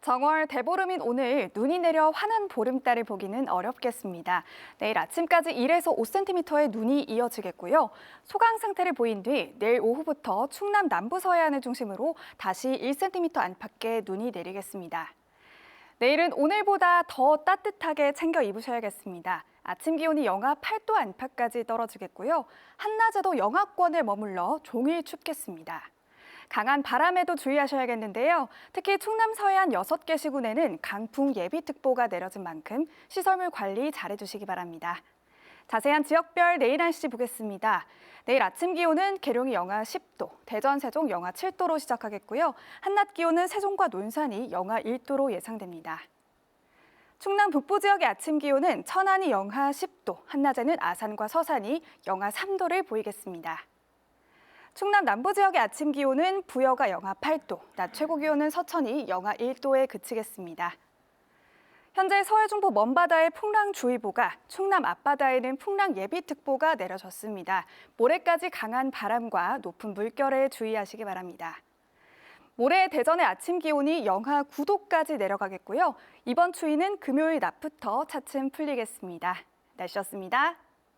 정월 대보름인 오늘 눈이 내려 환한 보름달을 보기는 어렵겠습니다. 내일 아침까지 1에서 5cm의 눈이 이어지겠고요. 소강 상태를 보인 뒤 내일 오후부터 충남 남부 서해안을 중심으로 다시 1cm 안팎의 눈이 내리겠습니다. 내일은 오늘보다 더 따뜻하게 챙겨 입으셔야겠습니다. 아침 기온이 영하 8도 안팎까지 떨어지겠고요. 한낮에도 영하권에 머물러 종일 춥겠습니다. 강한 바람에도 주의하셔야겠는데요. 특히 충남 서해안 6개 시군에는 강풍 예비특보가 내려진 만큼 시설물 관리 잘해주시기 바랍니다. 자세한 지역별 내일 날씨 보겠습니다. 내일 아침 기온은 계룡이 영하 10도, 대전, 세종 영하 7도로 시작하겠고요. 한낮 기온은 세종과 논산이 영하 1도로 예상됩니다. 충남 북부 지역의 아침 기온은 천안이 영하 10도, 한낮에는 아산과 서산이 영하 3도를 보이겠습니다. 충남 남부 지역의 아침 기온은 부여가 영하 8도, 낮 최고 기온은 서천이 영하 1도에 그치겠습니다. 현재 서해 중부 먼바다에 풍랑주의보가, 충남 앞바다에는 풍랑 예비특보가 내려졌습니다. 모레까지 강한 바람과 높은 물결에 주의하시기 바랍니다. 모레 대전의 아침 기온이 영하 9도까지 내려가겠고요. 이번 추위는 금요일 낮부터 차츰 풀리겠습니다. 날씨였습니다.